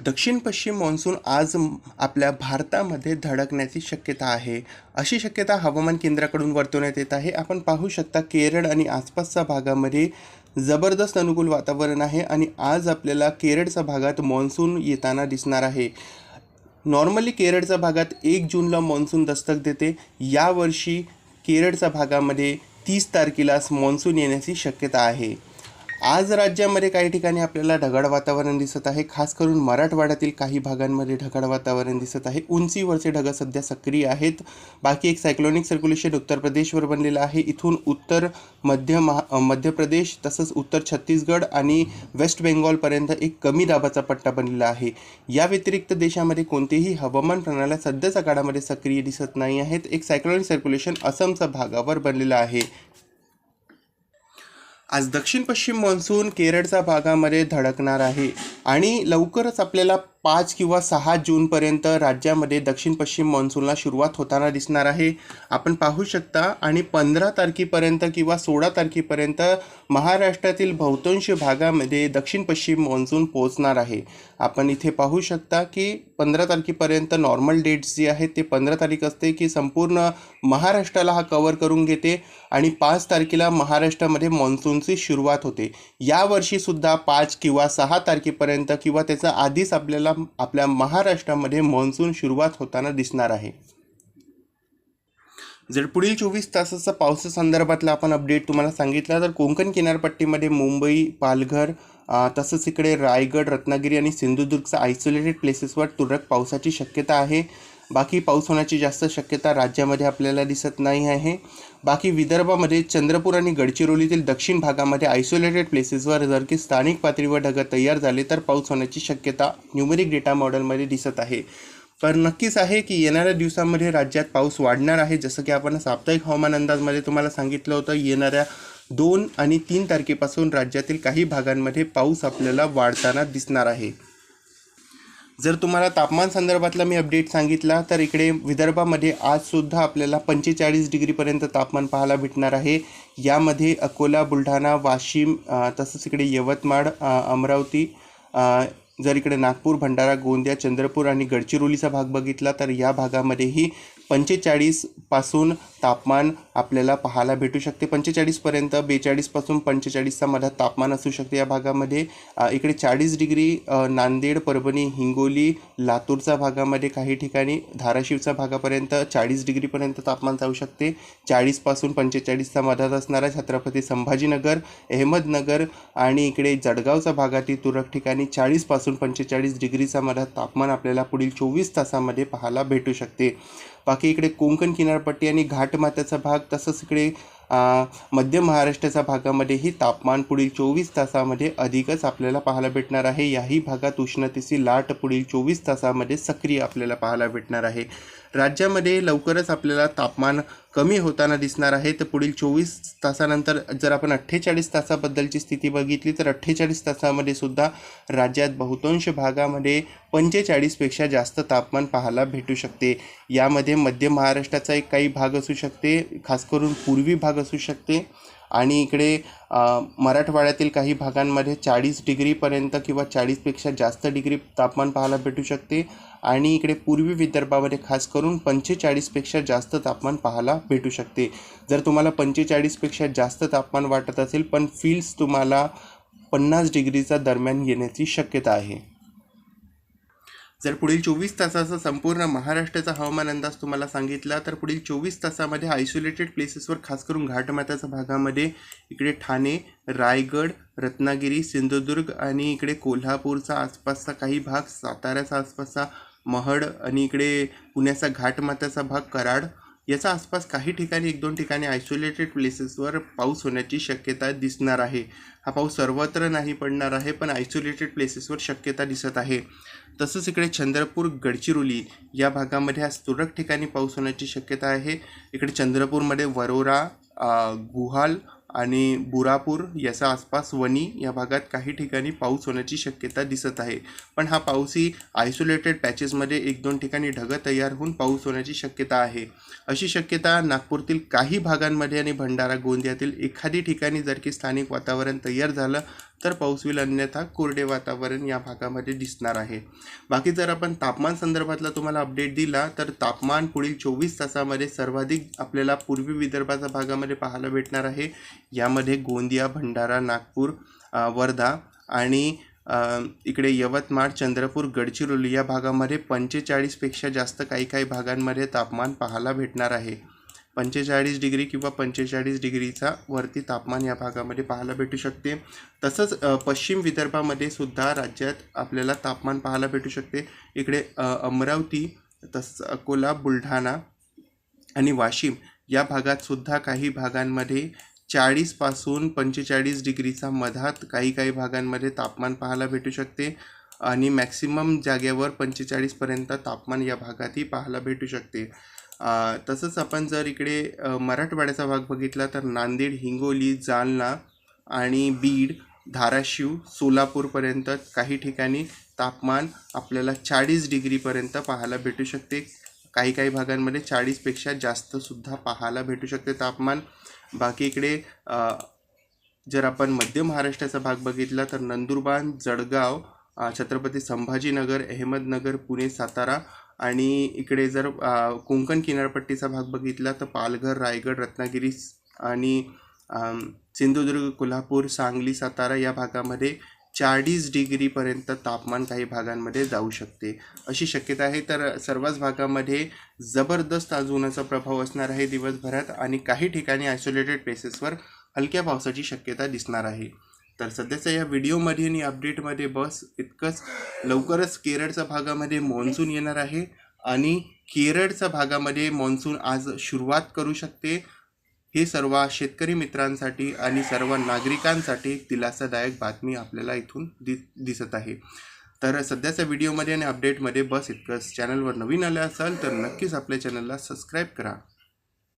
दक्षिण पश्चिम मान्सून आज आपल्या भारतामध्ये धडकण्याची शक्यता आहे. अशी शक्यता हवामान केंद्राकडून वर्तवण्यात येत आहे. आपण पाहू शकता केरळ आणि आसपासच्या भागामध्ये जबरदस्त अनुकूल वातावरण आहे आणि आज आपल्याला केरळच्या भागात मान्सून येताना दिसणार आहे. नॉर्मली केरळच्या भागात एक जूनला मान्सून दस्तक देते. यावर्षी केरळच्या भागामध्ये तीस तारखेलाच मान्सून येण्याची शक्यता आहे. आज राज्यामध्ये काही ठिकाणी आपल्याला ढगाळ वातावरण दिसत आहे. खास करून मराठवाड्यातील काही भागांमध्ये ढगाळ वातावरण दिसत आहे. उंचीवरचे ढग सध्या सक्रिय आहेत. बाकी एक सायक्लोनिक सर्क्युलेशन उत्तर प्रदेशवर बनलेलं आहे. इथून उत्तर मध्य महा मध्य प्रदेश तसंच उत्तर छत्तीसगड आणि वेस्ट बेंगॉलपर्यंत एक कमी दाबाचा पट्टा बनलेला आहे. या व्यतिरिक्त देशामध्ये कोणतेही हवामान प्रणाल्या सध्याच्या काळामध्ये सक्रिय दिसत नाही आहेत. एक सायक्लोनिक सर्क्युलेशन असमच्या भागावर बनलेलं आहे. आज दक्षिण पश्चिम मान्सून केरळच्या भागामध्ये धडकणार आहे आणि लवकरच आपल्याला पाच किंवा सहा जूनपर्यंत राज्यामध्ये दक्षिण पश्चिम मान्सूनला सुरुवात होताना दिसणार आहे. आपण पाहू शकता आणि पंधरा तारखेपर्यंत किंवा सोळा तारखेपर्यंत महाराष्ट्रातील बहुतांश भागामध्ये दक्षिण पश्चिम मान्सून पोहोचणार आहे. आपण इथे पाहू शकता की पंधरा तारखेपर्यंत नॉर्मल डेट्स जी आहेत ते पंधरा तारीख असते की संपूर्ण महाराष्ट्राला हा कवर करून घेते आणि पाच तारखेला महाराष्ट्रामध्ये मान्सूनची सुरुवात होते. यावर्षीसुद्धा पाच किंवा सहा तारखेपर्यंत किंवा त्याचा आधीच आपल्याला आपल्या महाराष्ट्रामध्ये मान्सून सुरुवात होताना दिसणार आहे. जर पुढील चोवीस तासाचा पावसासंदर्भातला आपण अपडेट तुम्हाला सांगितला तर कोकण किनारपट्टीमध्ये मुंबई पालघर तसंच इकडे रायगड रत्नागिरी आणि सिंधुदुर्गचा आयसोलेटेड प्लेसेसवर तुरळक पावसाची शक्यता आहे. बाकी पाऊस होण्याची जास्त शक्यता राज्यामध्ये आपल्याला दिसत नाही आहे. बाकी विदर्भामध्ये चंद्रपूर आणि गडचिरोलीतील दक्षिण भागामध्ये आयसोलेटेड प्लेसेसवर जर की स्थानिक पातळीवर ढग तयार झाले तर पाऊस होण्याची शक्यता न्युमेरिक डेटा मॉडेलमध्ये दिसत आहे. पण नक्कीच आहे की येणाऱ्या दिवसांमध्ये राज्यात पाऊस वाढणार आहे. जसं की आपण साप्ताहिक हवामान अंदाजमध्ये तुम्हाला सांगितलं होतं येणाऱ्या दोन आणि तीन तारखेपासून राज्यातील काही भागांमध्ये पाऊस आपल्याला वाढताना दिसणार आहे. जर तुम्हाला तापमान संदर्भातला मी अपडेट सांगितला तर इकडे विदर्भामध्ये आजसुद्धा आपल्याला पंचेचाळीस डिग्रीपर्यंत तापमान पाहायला भेटणार आहे. यामध्ये अकोला बुलढाणा वाशिम तसंच इकडे यवतमाळ अमरावती जर इकडे नागपूर भंडारा गोंदिया चंद्रपूर आणि गडचिरोलीचा भाग बघितला तर या भागामध्येही पंचेचाळीसपासून तापमान आपल्याला पाहायला भेटू शकते. पंचेचाळीसपर्यंत बेचाळीसपासून पंचेचाळीसचा मधात तापमान असू शकते. या भागामध्ये इकडे चाळीस डिग्री नांदेड परभणी हिंगोली लातूरच्या भागामध्ये काही ठिकाणी धाराशिवच्या भागापर्यंत चाळीस डिग्रीपर्यंत तापमान जाऊ शकते. चाळीसपासून पंचेचाळीसचा मधात असणारा छत्रपती संभाजीनगर अहमदनगर आणि इकडे जळगावच्या भागातील तुरळक ठिकाणी चाळीसपासून पंचेचाळीस डिग्रीचा मधात तापमान आपल्याला पुढील चोवीस तासामध्ये पाहायला भेटू शकते. बाकी इकडे कोंकण किनारपट्टी आणि घाटमाथ्याचा भाग तसंच इकडे मध्य महाराष्ट्राच्या भागामध्येही तापमान पुढील चोवीस तासामध्ये अधिकच आपल्याला पाहायला भेटणार आहे. याही भागात उष्णतेची लाट पुढील चोवीस तासामध्ये सक्रिय आपल्याला पाहायला भेटणार आहे. राज्यामध्ये लवकरच आपल्याला तापमान कमी होताना दिसणार आहे. तर पुढील चोवीस तासानंतर जर आपण अठ्ठेचाळीस तासाबद्दलची स्थिती बघितली तर अठ्ठेचाळीस तासामध्ये सुद्धा राज्यात बहुतांश भागामध्ये पंचेचाळीसपेक्षा जास्त तापमान पाहायला भेटू शकते. यामध्ये मध्य महाराष्ट्राचा एक काही भाग असू शकते खास करून पूर्वी भाग असू शकते. आणि इकडे मराठवाड्यातील काही भागांमध्ये चाळीस डिग्रीपर्यंत किंवा चाळीसपेक्षा जास्त डिग्री तापमान पाहायला भेटू शकते. आणि इकडे पूर्वी विदर्भामध्ये खास करून पंचेचाळीसपेक्षा जास्त तापमान पाहायला भेटू शकते. जर तुम्हाला पंचेचाळीसपेक्षा जास्त तापमान वाटत असेल पण फील्स तुम्हाला पन्नास डिग्रीचा दरम्यान येण्याची शक्यता आहे. जर पुढील चोवीस तासाचा संपूर्ण महाराष्ट्राचा हवामान अंदाज तुम्हाला सांगितला तर पुढील चोवीस तासामध्ये आयसोलेटेड प्लेसेसवर खास करून घाटमाथ्याच्या भागामध्ये इकडे ठाणे रायगड रत्नागिरी सिंधुदुर्ग आणि इकडे कोल्हापूरचा आसपासचा काही भाग साताऱ्याचा आसपासचा महड आणि इकडे पुण्याचा घाटमाथ्याचा भाग कराड याचा आसपास काही ठिकाणी एक दोन ठिकाणी आयसोलेटेड प्लेसेसवर पाऊस होण्याची शक्यता दिसणार आहे. हा पाऊस सर्वत्र नाही पडणार आहे पण आयसोलेटेड प्लेसेसवर शक्यता दिसत आहे. तसंच इकडे चंद्रपूर गडचिरोली या भागामध्ये आज तुरळक ठिकाणी पाऊस होण्याची शक्यता आहे. इकडे चंद्रपूरमध्ये वरोरा गुहाल आणि बुरापूर याचा आसपास वणी या भागात काही ठिकाणी पाऊस होण्याची शक्यता दिसत आहे. पण हा पाऊसही आयसोलेटेड पॅचेसमध्ये एक दोन ठिकाणी ढगं तयार होऊन पाऊस होण्याची शक्यता आहे. अशी शक्यता नागपूरतील काही भागांमध्ये आणि भंडारा गोंदियातील एखादी ठिकाणी जर की स्थानिक वातावरण तयार झालं तर पाऊस होईल अन्यथा कोरडे वातावरण या भागामध्ये दिसणार आहे. बाकी जर आपण तापमान संदर्भातला तुम्हाला अपडेट दिला तर तापमान पुढील चोवीस तासामध्ये सर्वाधिक आपल्याला पूर्वी विदर्भाच्या भागामध्ये पाहायला भेटणार आहे. यामध्ये गोंदिया भंडारा नागपूर वर्धा आणि इकडे यवतमाळ चंद्रपूर गडचिरोली या भागामध्ये पंचेचाळीसपेक्षा जास्त काही काही भागांमध्ये तापमान पाहायला भेटणार आहे. पंचेचाळीस डिग्री किंवा पंचेचाळीस डिग्रीचा वरती तापमान या भागामध्ये पाहायला भेटू शकते. तसंच पश्चिम विदर्भामध्ये सुद्धा राज्यात आपल्याला तापमान पाहायला भेटू शकते. इकडे अमरावती तस अकोला बुलढाणा आणि वाशिम या भागात सुद्धा काही भागांमध्ये चाळीसपासून पंचेचाळीस डिग्रीचा मधात काही काही भागांमध्ये तापमान पाहायला भेटू शकते आणि मॅक्सिमम जागेवर पंचेचाळीसपर्यंत तापमान या भागातही पाहायला भेटू शकते. तसंच आपण जर इकडे मराठवाड्याचा भाग बघितला तर नांदेड हिंगोली जालना आणि बीड धाराशिव सोलापूरपर्यंत काही ठिकाणी तापमान आपल्याला चाळीस डिग्रीपर्यंत पाहायला भेटू शकते. काही काही भागांमध्ये चाळीसपेक्षा जास्तसुद्धा पाहायला भेटू शकते. तापमान बाकी इकडे जर आपण मध्य महाराष्ट्राचा भाग बघितला तर नंदुरबार जळगाव छत्रपती संभाजीनगर अहमदनगर पुणे सातारा आणि इकडे जर कोंकण किनारपट्टीचा भाग बघितला तर पालघर रायगड रत्नागिरी आणि सिंधुदुर्ग कोल्हापूर सांगली सातारा या भागामध्ये चाळीस डिग्रीपर्यंत तापमान काही भागांमध्ये जाऊ शकते. अशी शक्यता आहे तर सर्वच भागामध्ये जबरदस्त आज उन्हाचा प्रभाव असणार आहे दिवसभरात आणि काही ठिकाणी आयसोलेटेड प्लेसेसवर हलक्या पावसाची शक्यता दिसणार आहे. तर सध्याच्या या व्हिडिओमध्ये आणि अपडेटमध्ये बस इतकंच. लवकरच केरळच्या भागामध्ये मान्सून येणार आहे आणि केरळच्या भागामध्ये मान्सून आज सुरुवात करू शकते. हे सर्व शेतकरी मित्रांसाठी आणि सर्व नागरिकांसाठी एक दिलासादायक बातमी आपल्याला इथून दि दिसत आहे. तर सध्याच्या व्हिडिओमध्ये आणि अपडेटमध्ये बस इतकंच. चॅनलवर नवीन आले असाल तर नक्कीच आपल्या चॅनलला सबस्क्राईब करा.